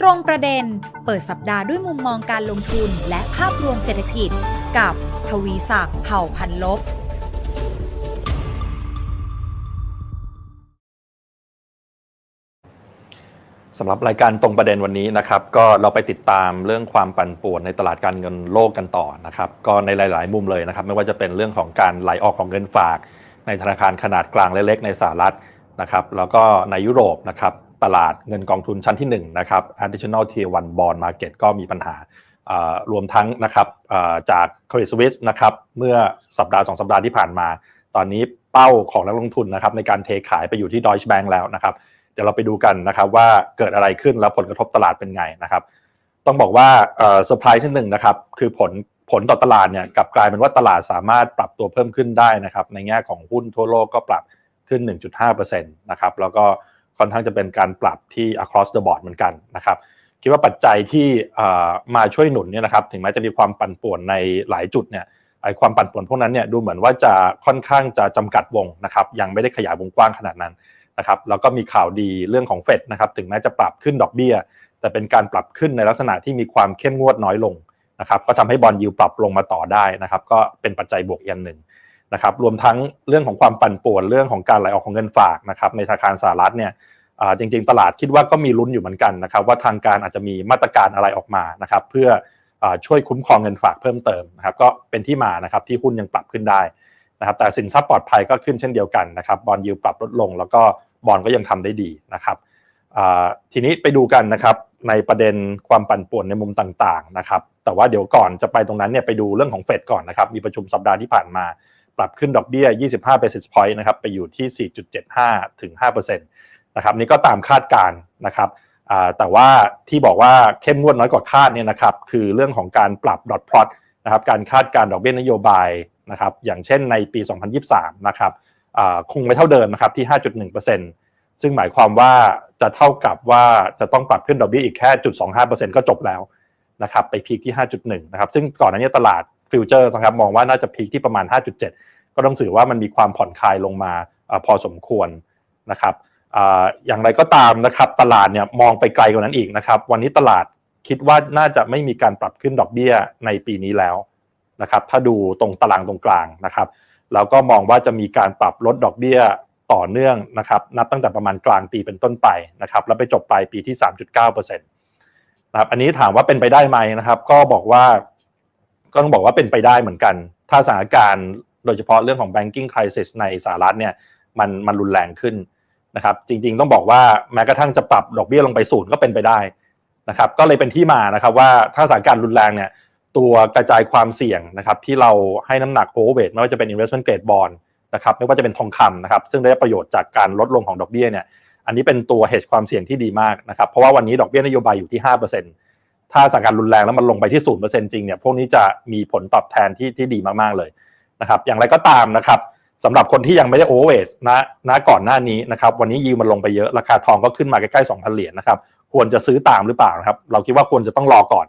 ตรงประเด็นเปิดสัปดาห์ด้วยมุมมองการลงทุนและภาพรวมเศรษฐกิจ กับทวีศักดิ์เผ่าพันลบสำหรับรายการตรงประเด็นวันนี้นะครับก็เราไปติดตามเรื่องความปั่นป่วนในตลาดการเงินโลกกันต่อนะครับก็ในหลาย ๆ มุมเลยนะครับ ไม่ว่าจะเป็นเรื่องของการไหลออกของเงินฝาก ในธนาคารขนาดกลางและเล็กในสหรัฐนะครับ แล้วก็ในยุโรปนะครับ ตลาดเงินกองทุนชั้นที่1นะครับ additional tier 1 bond market ก็มีปัญหารวมทั้งนะครับจาก Credit Suisse นะครับเมื่อสัปดาห์ 2 สัปดาห์ที่ผ่านมา ตอนนี้เป้าของนักลงทุนนะครับในการเทขายไปอยู่ที่ Deutsche Bank แล้วนะครับเดี๋ยวเราไปดูกันนะครับว่าเกิดอะไรขึ้นแล้วผลกระทบตลาดเป็นไงนะครับต้องบอกว่าเซอร์ไพรส์ที่หนึ่งนะครับคือผลผลต่อตลาดเนี่ยกลับกลายเป็นว่าตลาดสามารถปรับตัวเพิ่มขึ้นได้นะครับในแง่ของหุ้นทั่วโลกก็ปรับขึ้น 1.5%นะครับแล้วก็ ค่อนข้างจะเป็นการปรับที่ across the board เหมือนกันนะครับคิดว่าปัจจัยที่มาช่วยหนุนเนี่ยนะครับถึงแม้จะมีความปั่นป่วนในหลายจุดเนี่ยไอความปั่นป่วนพวกนั้นเนี่ยดูเหมือนว่าจะค่อนข้างจะจำกัดวงนะครับยังไม่ได้ขยายวงกว้างขนาดนั้นนะครับแล้วก็มีข่าวดีเรื่องของเฟดนะครับถึงแม้จะปรับขึ้นดอกเบี้ย แต่เป็นการปรับขึ้นในลักษณะที่มีความเข้มงวดน้อยลงนะครับก็ทำให้บอลยิวปรับลงมาต่อได้นะครับก็เป็นปัจจัยบวกอีกอันหนึ่ง นะครับรวมทั้งเรื่องของความปั่นป่วนเรื่องของการไหลออกของเงินฝากนะครับในธนาคารสหรัฐเนี่ยจริงๆ ตลาดคิดว่าก็มีลุ้นอยู่เหมือนกันนะครับว่าทางการอาจจะมีมาตรการอะไรออกมานะครับเพื่ออช่วยคุ้มครองเงินฝากเพิ่มเติมนะครับก็เป็นที่มานะครับที่หุ้นยังปรับขึ้นได้นะครับแต่สินทรัพย์ปลอดภัยก็ขึ้นเช่นเดียวกันนะครับบอลยิวปรับลดลง แล้วก็บอลก็ยังทำได้ดีนะครับทีนี้ไปดูกันนะครับในประเด็นความปั่นป่วนในมุมต่างๆนะครับแต่ว่าเดี๋ยวก่อนจะไปตรงนั้นเนี่ยไปดูเรื่องของเฟดก่อนนะครับมีประชุมสัปดาห์ที่ผ่านมา ปรับขึ้นดอกเบี้ย 25 basis point นะครับไปอยู่ที่ 4.75 ถึง5%นะครับนี่ก็ตามคาดการณ์นะครับแต่ว่าที่บอกว่าเข้มงวดน้อยกว่าคาดเนี่ยนะครับคือเรื่องของการปรับดอทพลอตนะครับการคาดการณ์ดอกเบี้ยนโยบายนะครับอย่างเช่นในปี 2023 นะครับคงไม่เท่าเดิมนะครับที่ 5.1%ซึ่งหมายความว่าจะเท่ากับว่าจะต้องปรับขึ้นดอกเบี้ยอีกแค่0.25%ก็จบแล้วนะครับไปพีคที่ 5.1 นะครับซึ่งก่อนหน้านี้ตลาด ฟิวเจอร์นะครับมองว่าน่าจะพีคที่ประมาณ 5.7 ก็ต้องสื่อว่ามันมีความผ่อนคลายลงมาอพอสมควรนะครับออย่างไรก็ตามนะครับตลาดเนี่ยมองไปไกลกว่านั้นอีกนะครับ วันนี้ตลาดคิดว่าน่าจะไม่มีการปรับขึ้นดอกเบี้ยในปีนี้แล้วนะครับถ้าดูตรงตารางตรงกลางนะครับแล้วก็มองว่าจะมีการปรับลดดอกเบี้ยต่อเนื่องนะครับนับตั้งแต่ประมาณกลางปีเป็นต้นไปนะครับแล้วไปจบปลายปีที่ 3.9%นะครับอันนี้ถามว่าเป็นไปได้ไหมนะครับ ก็บอกว่า ก็ต้องบอกว่าเป็นไปได้เหมือนกัน ถ้าสถานการณ์โดยเฉพาะเรื่องของ banking crisis ในสหรัฐเนี่ยมันมันรุนแรงขึ้นนะครับ จริงๆต้องบอกว่าแม้กระทั่งจะปรับดอกเบี้ยลงไปศูนย์ก็เป็นไปได้นะครับ ก็เลยเป็นที่มานะครับว่าถ้าสถานการณ์รุนแรงเนี่ยตัวกระจายความเสี่ยงนะครับที่เราให้น้ำหนัก overweight ไม่ว่าจะเป็น investment grade bond นะครับไม่ว่าจะเป็นทองคำนะครับซึ่งได้ประโยชน์จากการลดลงของดอกเบี้ยเนี่ยอันนี้เป็นตัว hedge ความเสี่ยงที่ดีมากนะครับเพราะว่าวันนี้ดอกเบี้ยนโยบายอยู่ที่5% ถ้าสถานการณ์รุนแรงแล้วมันลงไปที่ศูนย์เปอร์เซ็นต์จริงเนี่ยพวกนี้จะมีผลตอบแทนที่ที่ดีมากๆเลยนะครับ อย่างไรก็ตามนะครับสำหรับคนที่ยังไม่ได้โอเวอร์เวทนะนะก่อนหน้านี้นะครับวันนี้ยิวมันลงไปเยอะราคาทองก็ขึ้นมาใกล้ๆ2,000เหรียญนะครับควรจะซื้อตามหรือเปล่านะครับ เราคิดว่าควรจะต้องรอก่อน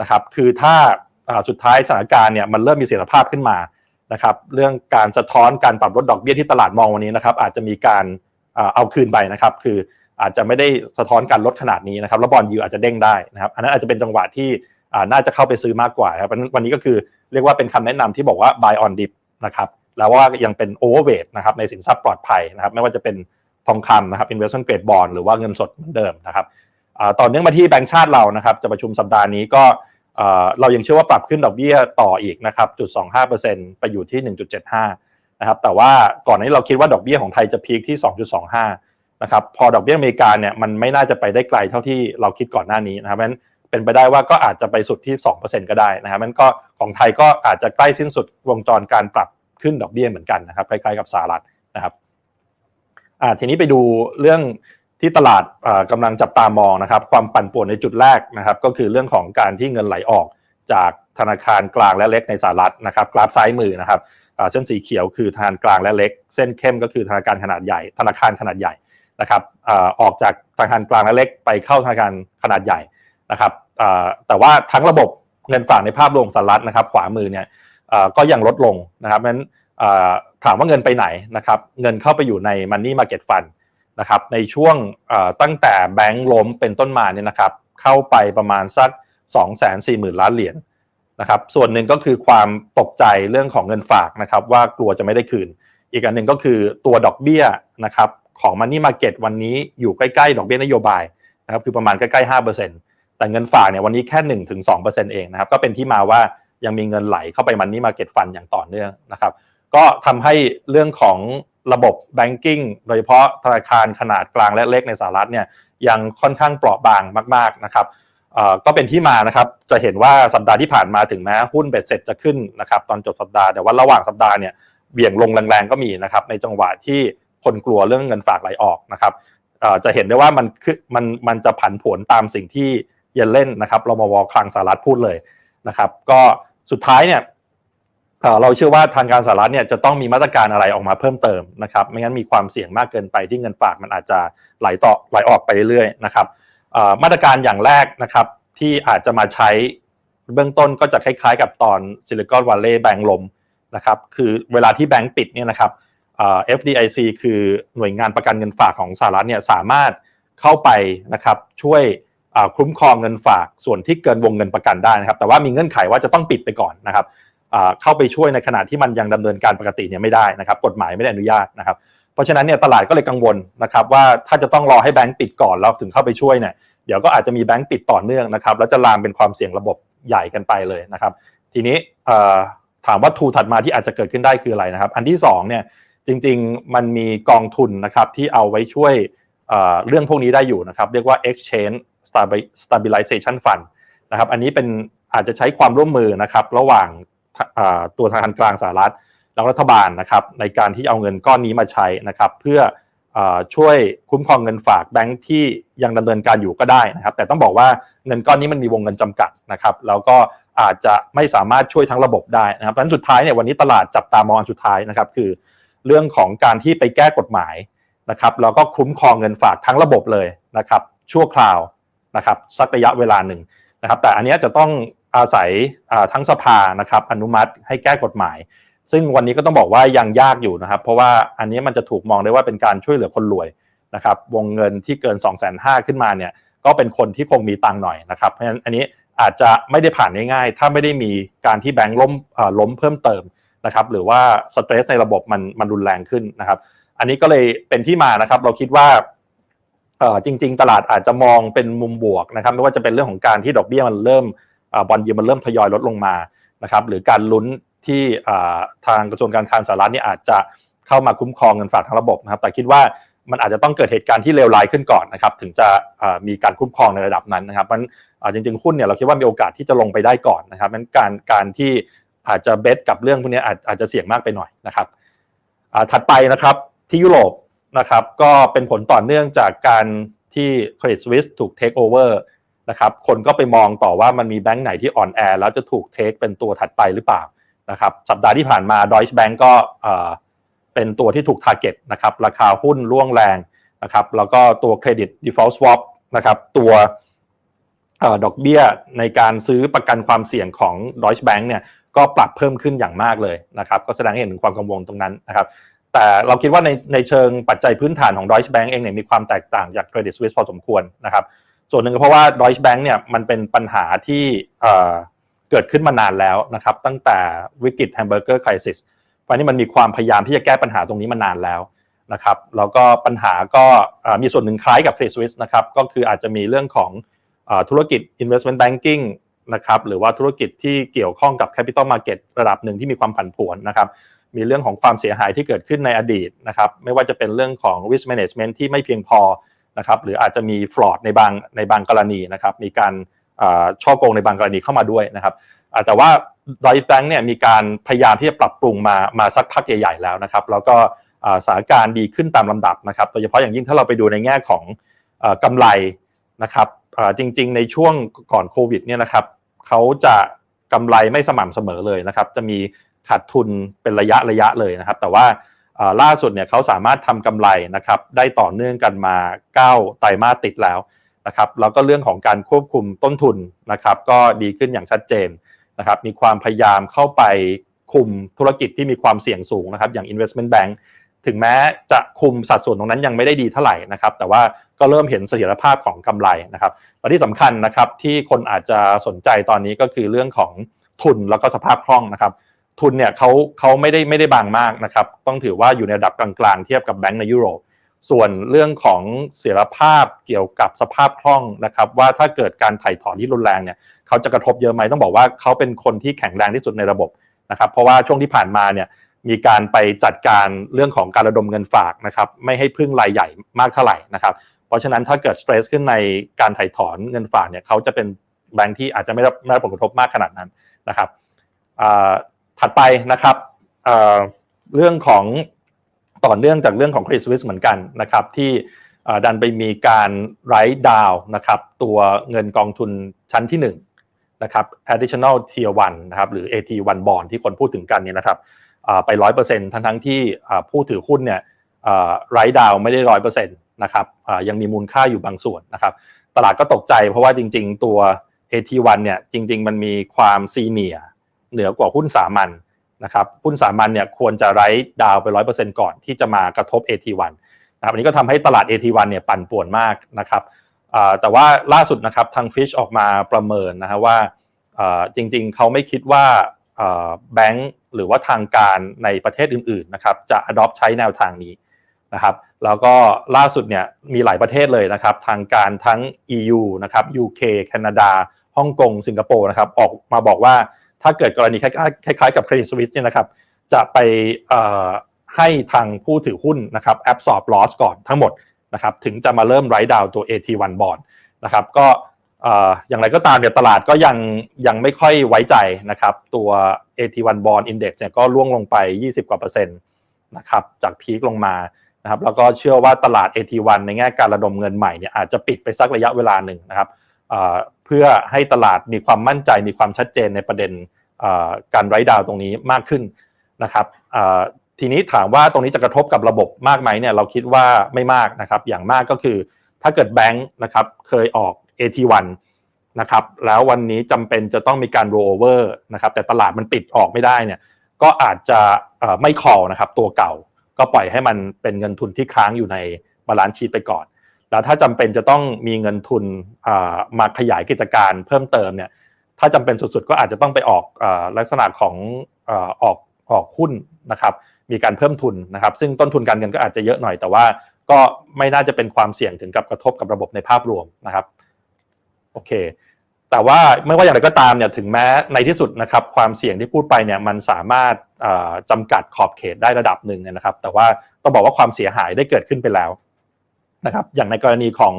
นะครับคือถ้าสุดท้ายสถานการณ์เนี่ยมันเริ่มมีเสถียรภาพขึ้นมานะครับเรื่องการสะท้อนการปรับลดดอกเบี้ยที่ตลาดมองวันนี้นะครับอาจจะมีการเอาคืนไปนะครับ คือ อาจจะไม่ได้สะท้อนการลดขนาดนี้นะครับแล้วบอลยูอาจจะเด้งได้นะครับอันนั้นอาจจะเป็นจังหวะที่น่าจะเข้าไปซื้อมากกว่าครับวันนี้ก็คือเรียกว่าเป็นคำแนะนำที่บอกว่า buy on dip นะครับแล้วว่ายังเป็น overweight นะครับในสินทรัพย์ปลอดภัยนะครับไม่ว่าจะเป็นทองคำนะครับ investment grade bond หรือว่าเงินสดเหมือนเดิมนะครับต่อเนื่องมาที่แบงก์ชาติเรานะครับจะประชุมสัปดาห์นี้ก็เรายังเชื่อว่าปรับขึ้นดอกเบี้ยต่ออีกนะครับจุด25%ไปอยู่ที่ 1.75นะครับแต่ว่าก่อนหนานี้เราคิดว่าดอกเบี้ยของไทยจะพีคที่ 2.25 นะครับพอดอกเบี้ยอเมริกาเนี่ยมันไม่น่าจะไปได้ไกลเท่าที่เราคิดก่อนหน้านี้นะครับเพราะฉะนั้นเป็นไปได้ว่าก็อาจจะไปสุดที่ 2%ก็ได้นะครับมันก็ของไทยก็อาจจะใกล้สิ้นสุดวงจรการปรับขึ้นดอกเบี้ยเหมือนกันนะครับใกล้ๆกับสหรัฐนะครับอ่าทีนี้ไปดูเรื่องที่ตลาดอ่ากำลังจับตามองนะครับความปั่นป่วนในจุดแรกนะครับก็คือเรื่องของการที่เงินไหลออกจากธนาคารกลางและเล็กในสหรัฐนะครับกราฟซ้ายมือนะครับเส้นสีเขียวคือธนาคารกลางและเล็ก เส้นเข้มก็คือธนาคารขนาดใหญ่ ธนาคารขนาดใหญ่ นะครับออกจากธนาคารกลางและเล็กไปเข้าธนาคารขนาดใหญ่นะครับแต่ว่าทั้งระบบเงินฝากในภาพรวมสหรัฐนะครับ ขวามือเนี่ยก็ยังลดลงนะครับฉะนั้นถามว่าเงินไปไหนนะครับ เงินเข้าไปอยู่ใน Money Market Fund นะครับในช่วงตั้งแต่แบงก์ล้มเป็นต้นมาเนี่ยนะครับ เข้าไปประมาณสัก 2 4 0 0 0 0 ล้านเหรียญนะครับส่วนหนึ่งก็คือความตกใจเรื่องของเงินฝากนะครับ ว่ากลัวจะไม่ได้คืน อีกอันหนึ่งก็คือตัวดอกเบี้ยนะครับ ของ Money Market วันนี้อยู่ใกล้ๆ ดอกเบี้ยนโยบายนะครับคือประมาณใกล้ๆ5%แต่เงินฝากเนี่ยวันนี้แค่1-2%เปอร์เซ็นเองนะครับก็เป็นที่มาว่ายังมีเงินไหลเข้าไป Money Market Fund อย่างต่อเนื่องนะครับก็ทำให้เรื่องของระบบ banking โดยเฉพาะธนาคารขนาดกลางและเล็กในสหรัฐเนี่ยยังค่อนข้างเปราะบางมาก ๆนะครับก็เป็นที่มานะครับจะเห็นว่าสัปดาห์ที่ผ่านมาถึงแม้หุ้นเบ็ดเสร็จจะขึ้นนะครับตอนจบสัปดาห์แต่ว่าระหว่างสัปดาห์เนี่ยเบี่ยงลงแรงๆก็มีนะครับในจังหวะที่ คนกลัวเรื่องเงินฝากไหลออกนะครับเอ่อจะเห็นได้ว่ามันคือมันมันจะผันผวนตามสิ่งที่เยนเล่นนะครับรมวคลังสหรัฐพูดเลยนะครับ ก็สุดท้ายเนี่ยเอ่อเราเชื่อว่าทางการสหรัฐเนี่ยจะต้องมีมาตรการอะไรออกมาเพิ่มเติมนะครับ ไม่งั้นมีความเสี่ยงมากเกินไปที่เงินฝากมันอาจจะไหลต่อไหลออกไปเรื่อยๆนะครับเอ่อมาตรการอย่างแรกนะครับที่อาจจะมาใช้เบื้องต้นก็จะคล้ายๆ กับตอนซิลิคอนวัลเลย์แบงก์ลมนะครับ คือเวลาที่แบงก์ปิดเนี่ยนะครับ FDIC คือหน่วยงานประกันเงินฝากของสหรัฐเนี่ยสามารถเข้าไปนะครับช่วยคุ้มครองเงินฝากส่วนที่เกินวงเงินประกันได้นะครับ แต่ว่ามีเงื่อนไขว่าจะต้องปิดไปก่อนนะครับเข้าไปช่วยในขณะที่มันยังดำเนินการปกติเนี่ยไม่ได้นะครับ กฎหมายไม่ได้อนุญาตนะครับ เพราะฉะนั้นเนี่ยตลาดก็เลยกังวลนะครับ ว่าถ้าจะต้องรอให้แบงก์ปิดก่อนแล้วถึงเข้าไปช่วยเนี่ยเดี๋ยวก็อาจจะมีแบงก์ปิดต่อเนื่องนะครับแล้วจะลามเป็นความเสี่ยงระบบใหญ่กันไปเลยนะครับ ทีนี้ถามว่าทูถัดมาที่อาจจะเกิดขึ้นได้คืออะไรนะครับ อันที่สองเนี่ย จริงๆ มันมีกองทุนนะครับที่เอาไว้ช่วยเเรื่องพวกนี้ได้อยู่นะครับ เรียกว่า exchange stabilization fund นะครับ อันนี้เป็นอาจจะใช้ความร่วมมือนะครับ ระหว่างตัวธนาคารกลางสหรัฐแล้วรัฐบาลนะครับ ในการที่เอาเงินก้อนนี้มาใช้นะครับ เพื่ออช่วยคุ้มครองเงินฝากแบงค์ที่ยังดำเนินการอยู่ก็ได้นะครับ แต่ต้องบอกว่าเงินก้อนนี้มันมีวงเงินจำกัดนะครับ แล้วก็อาจจะไม่สามารถช่วยทั้งระบบได้นะครับเพราะฉะนั้นสุดท้ายเนี่ยวันนี้ตลาดจับตามองอันสุดท้ายนะครับ คือ เรื่องของการที่ไปแก้กฎหมายนะครับแล้วก็คุ้มครองเงินฝากทั้งระบบเลยนะครับชั่วคราวนะครับสักระยะเวลาหนึ่งนะครับแต่อันนี้จะต้องอาศัยทั้งสภานะครับอนุมัติให้แก้กฎหมาย ซึ่งวันนี้ก็ต้องบอกว่ายังยากอยู่นะครับ เพราะว่าอันนี้มันจะถูกมองได้ว่าเป็นการช่วยเหลือคนรวยนะครับวงเงินที่เกิน 2 5 0 0 0ขึ้นมาเนี่ยก็เป็นคนที่คงมีตังค์หน่อยนะครับเพราะฉะนั้นอันนี้อาจจะไม่ได้ผ่านง่ายๆ ถ้าไม่ได้มีการที่แบงก์ล้มล้มเพิ่มเติม นะครับหรือว่าสเตรสในระบบมันมันรุนแรงขึ้นนะครับ อันนี้ก็เลยเป็นที่มานะครับ เราคิดว่าจริง ๆ ตลาดอาจจะมองเป็นมุมบวกนะครับไม่ว่าจะเป็นเรื่องของการที่ดอกเบี้ยมันเริ่มอบอลยูมันเริ่มทยอยลดลงมานะครับ หรือการลุ้นที่ทางกระทรวงการคลังสหรัฐเนี่ยอาจจะเข้ามาคุ้มครองเงินฝากทั้งระบบนะครับ แต่คิดว่ามันอาจจะต้องเกิดเหตุการณ์ที่เลวร้ายขึ้นก่อนนะครับ ถึงจะมีการคุ้มครองในระดับนั้นนะครับมันจริงๆหุ้นเนี่ยเราคิดว่ามีโอกาสที่จะลงไปได้ก่อนนะครับนั้นการการที่ อาจจะเบสกับเรื่องพวกนี้อาจอาจจะเสี่ยงมากไปหน่อยนะครับถัดไปนะครับที่ยุโรปนะครับก็เป็นผลต่อเนื่องจากการที่ Credit Suisse ถูก take over นะครับคนก็ไปมองต่อว่ามันมีแบงก์ไหนที่อ่อนแอแล้วจะถูกเทคเป็นตัวถัดไปหรือเปล่านะครับสัปดาห์ที่ผ่านมา Deutsche Bank ก็เป็นตัวที่ถูก target นะครับราคาหุ้นร่วงแรงนะครับแล้วก็ตัว Credit Default Swap นะครับตัวอดอกเบี้ยในการซื้อประกันความเสี่ยงของ Deutsche Bank เนี่ย ก็ปรับเพิ่มขึ้นอย่างมากเลยนะครับก็แสดงให้เห็นถึงความกังวลตรงนั้นนะครับแต่เราคิดว่าในในเชิงปัจจัยพื้นฐานของ Deutsche Bank เองเนี่ยมีความแตกต่างจาก Credit Suisse พอสมควรนะครับส่วนหนึ่งก็เพราะว่า Deutsche Bank เนี่ยมันเป็นปัญหาที่เอ่อเกิดขึ้นมานานแล้วนะครับตั้งแต่วิกฤตแฮมเบอร์เกอร์คริสิสเพราะนี่มันมีความพยายามที่จะแก้ปัญหาตรงนี้มานานแล้วนะครับแล้วก็ปัญหาก็มีส่วนหนึ่งคล้ายกับ Credit Suisse นะครับก็คืออาจจะมีเรื่องของอธุรกิจ investment banking นะครับหรือว่าธุรกิจที่เกี่ยวข้องกับ capital market ระดับหนึ่งที่มีความผันผวนนะครับมีเรื่องของความเสียหายที่เกิดขึ้นในอดีตนะครับไม่ว่าจะเป็นเรื่องของ risk management ที่ไม่เพียงพอนะครับหรืออาจจะมี fraud ในบางในบางกรณีนะครับมีการช่อโกงในบางกรณีเข้ามาด้วยนะครับอาแต่ว่าดอยแบงค์เนี่ยมีการพยายามที่จะปรับปรุงมามาสักพักใหญ่ๆแล้วนะครับแล้วก็สถานการณ์ดีขึ้นตามลำดับนะครับโดยเฉพาะอย่างยิ่งถ้าเราไปดูในแง่ของเอ่อกำไรนะครับ จริง ๆ ในช่วงก่อนโควิดเนี่ยนะครับเขาจะกำไรไม่สม่ำเสมอเลยนะครับ จะมีขาดทุนเป็นระยะระยะเลยนะครับ แต่ว่าล่าสุดเนี่ยเขาสามารถทำกำไรนะครับ ได้ต่อเนื่องกันมา 9 ไตรมาสติดแล้วนะครับ แล้วก็เรื่องของการควบคุมต้นทุนนะครับ ก็ดีขึ้นอย่างชัดเจนนะครับ มีความพยายามเข้าไปคุมธุรกิจที่มีความเสี่ยงสูงนะครับ อย่าง investment bank ถึงแม้จะคุมสัดส่วนตรงนั้นยังไม่ได้ดีเท่าไหร่นะครับแต่ว่าก็เริ่มเห็นเสถียรภาพของกำไรนะครับและที่สำคัญนะครับที่คนอาจจะสนใจตอนนี้ก็คือเรื่องของทุนแล้วก็สภาพคล่องนะครับทุนเนี่ยเขาเขาไม่ได้ไม่ได้บางมากนะครับต้องถือว่าอยู่ในระดับกลางๆ เทียบกับแบงก์ในยุโรปส่วนเรื่องของเสถียรภาพเกี่ยวกับสภาพคล่องนะครับว่าถ้าเกิดการถ่ายถอนที่รุนแรงเนี่ยเขาจะกระทบเยอะไหมต้องบอกว่าเขาเป็นคนที่แข็งแรงที่สุดในระบบนะครับเพราะว่าช่วงที่ผ่านมาเนี่ย มีการไปจัดการเรื่องของการระดมเงินฝากนะครับไม่ให้พึ่งรายใหญ่มากเท่าไหร่นะครับเพราะฉะนั้นถ้าเกิดสเตรสขึ้นในการถ่ายถอนเงินฝากเนี่ยเขาจะเป็นแบงค์ที่อาจจะไม่ได้ไม่ได้ผลกระทบมากขนาดนั้นนะครับถัดไปนะครับเรื่องของต่อเนื่องจากเรื่องของ Credit Suisse เหมือนกันนะครับที่ดันไปมีการไรท์ดาวนะครับตัวเงินกองทุนชั้นที่1นะครับ additional tier 1นะครับหรือ AT1 bond ที่คนพูดถึงกันเนี่ยนะครับ ไปร้อ่าไป100%ทั้งทั้งๆที่ผู้ถือหุ้นเนี่ยไรท์ดาวไม่ได้ร้อยเปอร์เซ็นต์นะครับยังมีมูลค่าอยู่บางส่วนนะครับ ตลาดก็ตกใจเพราะว่าจริง ๆ ตัว AT1 เนี่ยจริง ๆ มันมีความซีเนียเหนือกว่าหุ้นสามัญนะครับหุ้นสามัญเนี่ยควรจะไรท์ดาวไป100%ก่อนที่จะมากระทบ AT1 นะครับอันนี้ก็ทำให้ตลาด AT1 เนี่ยปั่นป่วนมากนะครับแต่ว่าล่าสุดนะครับทาง Fish ออกมาประเมินนะฮะว่าจริง ๆเขาไม่คิดว่า แบงก์หรือว่าทางการในประเทศอื่นๆนะครับจะ adopt ใช้แนวทางนี้นะครับแล้วก็ล่าสุดเนี่ยมีหลายประเทศเลยนะครับ ทางการทั้ง EU นะครับ UK แคนาดาฮ่องกงสิงคโปร์นะครับออกมาบอกว่าถ้าเกิดกรณีคล้ายๆคล้ายๆกับ Credit Suisse เนี่ยนะครับจะไปให้ทางผู้ถือหุ้นนะครับ absorb loss ก่อนทั้งหมดนะครับถึงจะมาเริ่ม write down ตัว AT1 bond นะครับก็ อย่างไรก็ตามเนี่ยตลาดก็ยังยังไม่ค่อยไว้ใจนะครับ ตัว AT1 bond index เนี่ยก็ร่วงลงไป 20 กว่าเปอร์เซ็นต์นะครับจากพีคลงมานะครับแล้วก็เชื่อว่าตลาด AT1 ในแง่การระดมเงินใหม่เนี่ยอาจจะปิดไปสักระยะเวลาหนึ่งนะครับเพื่อให้ตลาดมีความมั่นใจมีความชัดเจนในประเด็นการไรดาวตรงนี้มากขึ้นนะครับทีนี้ถามว่าตรงนี้จะกระทบกับระบบมากไหมเนี่ยเราคิดว่าไม่มากนะครับอย่างมากก็คือถ้าเกิดแบงค์นะครับเคยออก AT1 นะครับแล้ววันนี้จำเป็นจะต้องมีการ roll over นะครับแต่ตลาดมันปิดออกไม่ได้เนี่ยก็อาจจะไม่ call นะครับตัวเก่าก็ปล่อยให้มันเป็นเงินทุนที่ค้างอยู่ในบาลานซ์ชีตไปก่อน แล้วถ้าจำเป็นจะต้องมีเงินทุนมาขยายกิจการเพิ่มเติมเนี่ยถ้าจำเป็นสุดๆ ก็อาจจะต้องไปออกลักษณะของออกออกหุ้นนะครับมีการเพิ่มทุนนะครับ ซึ่งต้นทุนการเงินก็อาจจะเยอะหน่อย แต่ว่าก็ไม่น่าจะเป็นความเสี่ยงถึงกับกระทบกับระบบในภาพรวมนะครับ โอเค แต่ว่าไม่ว่าอย่างไรก็ตามเนี่ยถึงแม้ในที่สุดนะครับความเสี่ยงที่พูดไปเนี่ยมันสามารถจำกัดขอบเขตได้ระดับหนึ่งนะครับ แต่ว่าต้องบอกว่าความเสียหายได้เกิดขึ้นไปแล้วนะครับอย่างในกรณีของ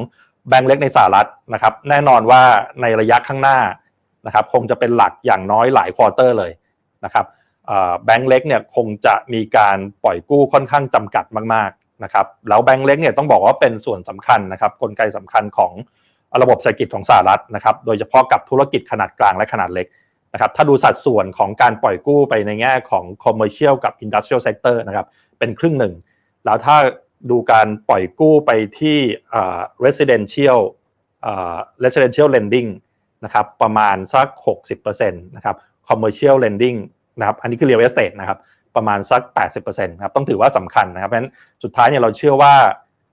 แบงก์เล็กในสหรัฐนะครับแน่นอนว่าในระยะข้างหน้านะครับคงจะเป็นหลักอย่างน้อยหลายควอเตอร์เลยนะครับแบงก์เล็กเนี่ยคงจะมีการปล่อยกู้ค่อนข้างจำกัดมากๆนะครับแล้วแบงก์เล็กเนี่ยต้องบอกว่าเป็นส่วนสำคัญนะครับกลไกสำคัญของ ระบบเศรษฐกิจของสหรัฐนะครับ โดยเฉพาะกับธุรกิจขนาดกลางและขนาดเล็กนะครับถ้าดูสัดส่วนของการปล่อยกู้ไปในแง่ของ commercial กับ industrial sector นะครับเป็นครึ่งหนึ่ง แล้วถ้าดูการปล่อยกู้ไปที่ residential residential lending นะครับประมาณสัก 60%นะครับ commercial lending นะครับอันนี้คือ real estate นะครับประมาณสัก 80%นะครับต้องถือว่าสำคัญนะครับเพราะฉะนั้นสุดท้ายเนี่ยเราเชื่อว่า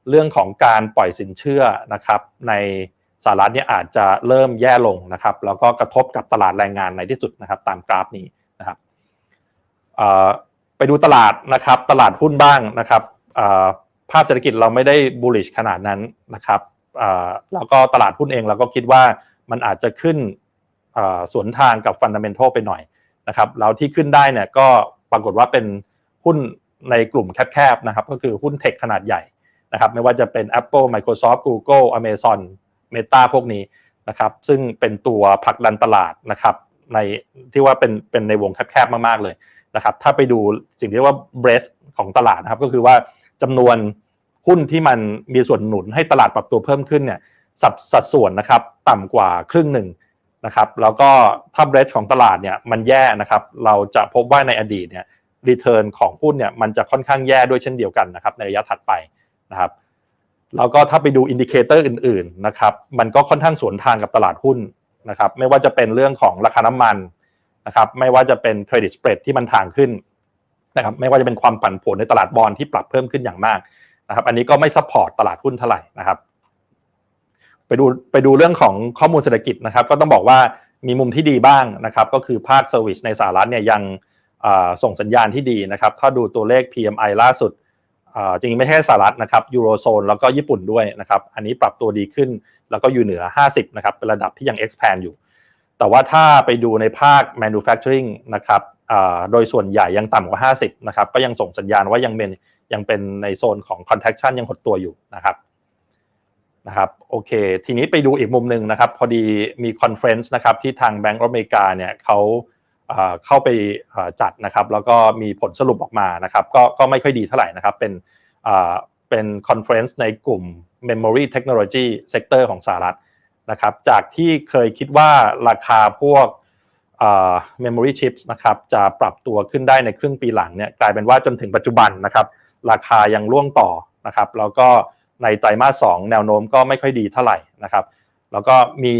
เรื่องของการปล่อยสินเชื่อนะครับใน สหรัฐเนี่ยอาจจะเริ่มแย่ลงนะครับ แล้วก็กระทบกับตลาดแรงงานในที่สุดนะครับตามกราฟนี้นะครับไปดูตลาดนะครับตลาดหุ้นบ้างนะครับภาพเศรษฐกิจเราไม่ได้ bullish ขนาดนั้นนะครับแล้วก็ตลาดหุ้นเองเราก็คิดว่ามันอาจจะขึ้นสวนทางกับ fundamental ไปหน่อยนะครับแล้วที่ขึ้นได้เนี่ยก็ปรากฏว่าเป็นหุ้นในกลุ่มแคบๆนะครับก็คือหุ้นเทคขนาดใหญ่นะครับไม่ว่าจะเป็น Apple Microsoft Google Amazon Meta พวกนี้นะครับ ซึ่งเป็นตัวผลักดันตลาดนะครับ ในที่ว่าเป็นเป็นในวงแคบๆมากๆเลยนะครับ ถ้าไปดูสิ่งที่เรียกว่า breadth ของตลาดนะครับ ก็คือว่าจำนวนหุ้นที่มันมีส่วนหนุนให้ตลาดปรับตัวเพิ่มขึ้นเนี่ยสัดสัดส่วนนะครับ ต่ำกว่าครึ่งหนึ่งนะครับ แล้วก็ถ้า breadth ของตลาดเนี่ยมันแย่นะครับ เราจะพบว่าในอดีตเนี่ยรีเทิร์นของหุ้นเนี่ยมันจะค่อนข้างแย่ด้วยเช่นเดียวกันนะครับ ในระยะถัดไปนะครับ แล้วก็ถ้าไปดูอินดิเคเตอร์อื่นๆนะครับมันก็ค่อนข้างสวนทางกับตลาดหุ้นนะครับไม่ว่าจะเป็นเรื่องของราคาน้ำมันนะครับไม่ว่าจะเป็นเครดิตสเปรดที่มันทางขึ้นนะครับไม่ว่าจะเป็นความผันผวนในตลาดบอลที่ปรับเพิ่มขึ้นอย่างมากนะครับอันนี้ก็ไม่ซัพพอร์ตตลาดหุ้นเท่าไหร่นะครับไปดูไปดูเรื่องของข้อมูลเศรษฐกิจนะครับ ก็ต้องบอกว่ามีมุมที่ดีบ้างนะครับ ก็คือภาคเซอร์วิสในสหรัฐเนี่ยยังส่งสัญญาณที่ดีนะครับ ถ้าดูตัวเลข PMI ล่าสุด จริงๆไม่ใช่สหรัฐนะครับยูโรโซนแล้วก็ญี่ปุ่นด้วยนะครับอันนี้ปรับตัวดีขึ้นแล้วก็อยู่เหนือ 50นะครับเป็นระดับที่ยัง expand อยู่ แต่ว่าถ้าไปดูในภาค manufacturing นะครับโดยส่วนใหญ่ยังต่ำกว่า 50นะครับก็ยังส่งสัญญาณว่ายังเป็นยังเป็นในโซนของ contraction ยังหดตัวอยู่นะครับนะครับโอเค ทีนี้ไปดูอีกมุมหนึ่งนะครับ พอดีมีคอนเฟรนซ์นะครับที่ทาง Bank of America เนี่ยเขา เข้าไปจัดนะครับ แล้วก็มีผลสรุปออกมานะครับ ก็ก็ไม่ค่อยดีเท่าไหร่นะครับ เป็นเป็นคอนเฟรนซ์ในกลุ่ม Memory Technology Sector ของสหรัฐนะครับ จากที่เคยคิดว่าราคาพวกเอ่อ memory chips นะครับ จะปรับตัวขึ้นได้ในครึ่งปีหลังเนี่ยกลายเป็นว่าจนถึงปัจจุบันนะครับ ราคายังร่วงต่อนะครับ แล้วก็ในไตรมาส2แนวโน้มก็ไม่ค่อยดีเท่าไหร่นะครับ แล้วก็มี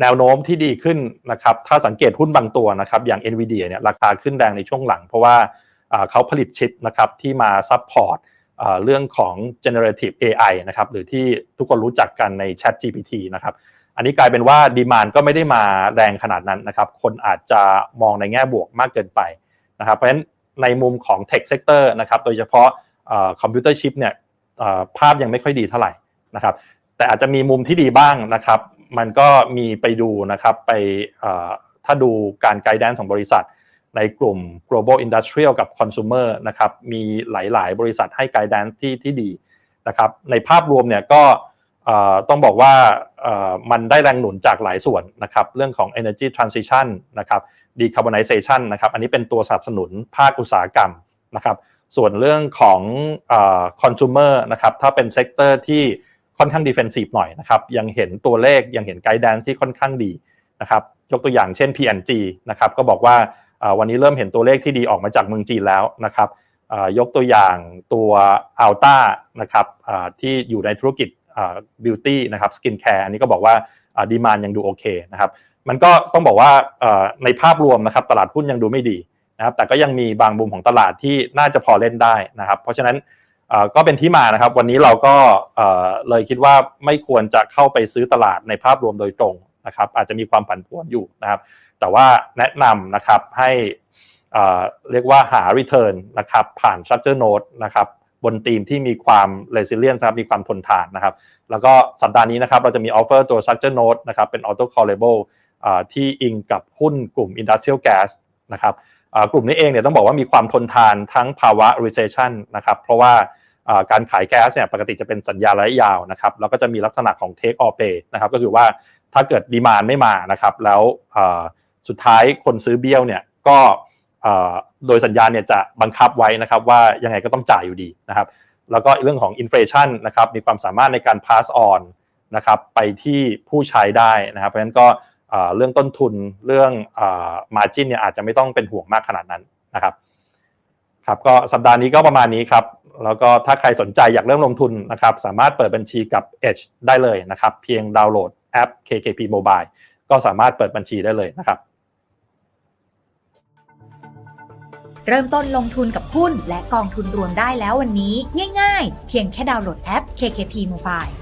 แนวโน้มที่ดีขึ้นนะครับถ้าสังเกตหุ้นบางตัวนะครับอย่าง NVIDIA เนี่ยราคาขึ้นแรงในช่วงหลัง เพราะว่าเขาผลิตชิปนะครับที่มาซัพพอร์ตเรื่องของ generative AI นะครับหรือที่ทุกคนรู้จักกันใน Chat GPT นะครับอันนี้กลายเป็นว่าดีมานก็ไม่ได้มาแรงขนาดนั้นนะครับคนอาจจะมองในแง่บวกมากเกินไปนะครับเพราะฉะนั้นในมุมของ Tech Sector นะครับโดยเฉพาะคอมพิวเตอร์ชิปเนี่ยภาพยังไม่ค่อยดีเท่าไหร่นะครับแต่อาจจะมีมุมที่ดีบ้างนะครับ มันก็มีไปดูนะครับไปถ้าดูการไกด์แดนของบริษัท ในกลุ่ม global industrial กับ consumer นะครับมีหลาย ๆ บริษัทให้ไกด์แดนที่ที่ดีนะครับในภาพรวมเนี่ยก็ต้องบอกว่ามันได้แรงหนุนจากหลายส่วนนะครับเรื่องของ energy transition นะครับ decarbonization นะครับอันนี้เป็นตัวสนับสนุนภาคอุตสาหกรรมนะครับส่วนเรื่องของอ consumer นะครับถ้าเป็นเซกเตอร์ที่ ค่อนข้าง defensive หน่อยนะครับยังเห็นตัวเลขยังเห็นไกด์แดนซ์ที่ค่อนข้างดีนะครับยกตัวอย่างเช่น P&G นะครับก็บอกว่าวันนี้เริ่มเห็นตัวเลขที่ดีออกมาจากเมืองจีนแล้วนะครับยกตัวอย่างตัว Alta นะครับที่อยู่ในธุรกิจเอ่อ beauty นะครับ skin care อันนี้ก็บอกว่าดีมานยังดูโอเคนะครับมันก็ต้องบอกว่าในภาพรวมนะครับตลาดหุ้นยังดูไม่ดีนะครับแต่ก็ยังมีบางมุมของตลาดที่น่าจะพอเล่นได้นะครับเพราะฉะนั้น ก็เป็นที่มานะครับ วันนี้เราก็เลยคิดว่าไม่ควรจะเข้าไปซื้อตลาดในภาพรวมโดยตรงนะครับ อาจจะมีความผันผวนอยู่นะครับ แต่ว่าแนะนำนะครับให้เรียกว่าหา return นะครับผ่าน structure note นะครับบนทีมที่มีความ resilient นะครับมีความทนทานนะครับ แล้วก็สัปดาห์นี้นะครับเราจะมี offer ตัว structure note นะครับเป็น auto callable ที่อิงกับหุ้นกลุ่ม industrial gas นะครับกลุ่มนี้เองเนี่ยต้องบอกว่ามีความทนทานทั้งภาวะ recession นะครับเพราะว่า การขายแก๊สเนี่ยปกติจะเป็นสัญญาระยะยาวนะครับแล้วก็จะมีลักษณะของ take or pay นะครับก็คือว่าถ้าเกิดดีมานไม่มานะครับแล้วสุดท้ายคนซื้อเบี้ยวเนี่ยก็โดยสัญญาเนี่ยจะบังคับไว้นะครับว่ายังไงก็ต้องจ่ายอยู่ดีนะครับแล้วก็เรื่องของอินฟลชันนะครับมีความสามารถในการ pass on นะครับไปที่ผู้ใช้ได้นะครับเพราะฉะนั้นก็เรื่องต้นทุนเรื่องมาจินเนี่ยอาจจะไม่ต้องเป็นห่วงมากขนาดนั้นนะครับ ครับก็สัปดาห์นี้ก็ประมาณนี้ครับ แล้วก็ถ้าใครสนใจอยากเริ่มลงทุนนะครับ สามารถเปิดบัญชีกับ Edge ได้เลยนะครับ เพียงดาวน์โหลดแอป KKP Mobile ก็สามารถเปิดบัญชีได้เลยนะครับ เริ่มต้นลงทุนกับหุ้นและกองทุนรวมได้แล้ววันนี้ ง่ายๆ เพียงแค่ดาวน์โหลดแอป KKP Mobile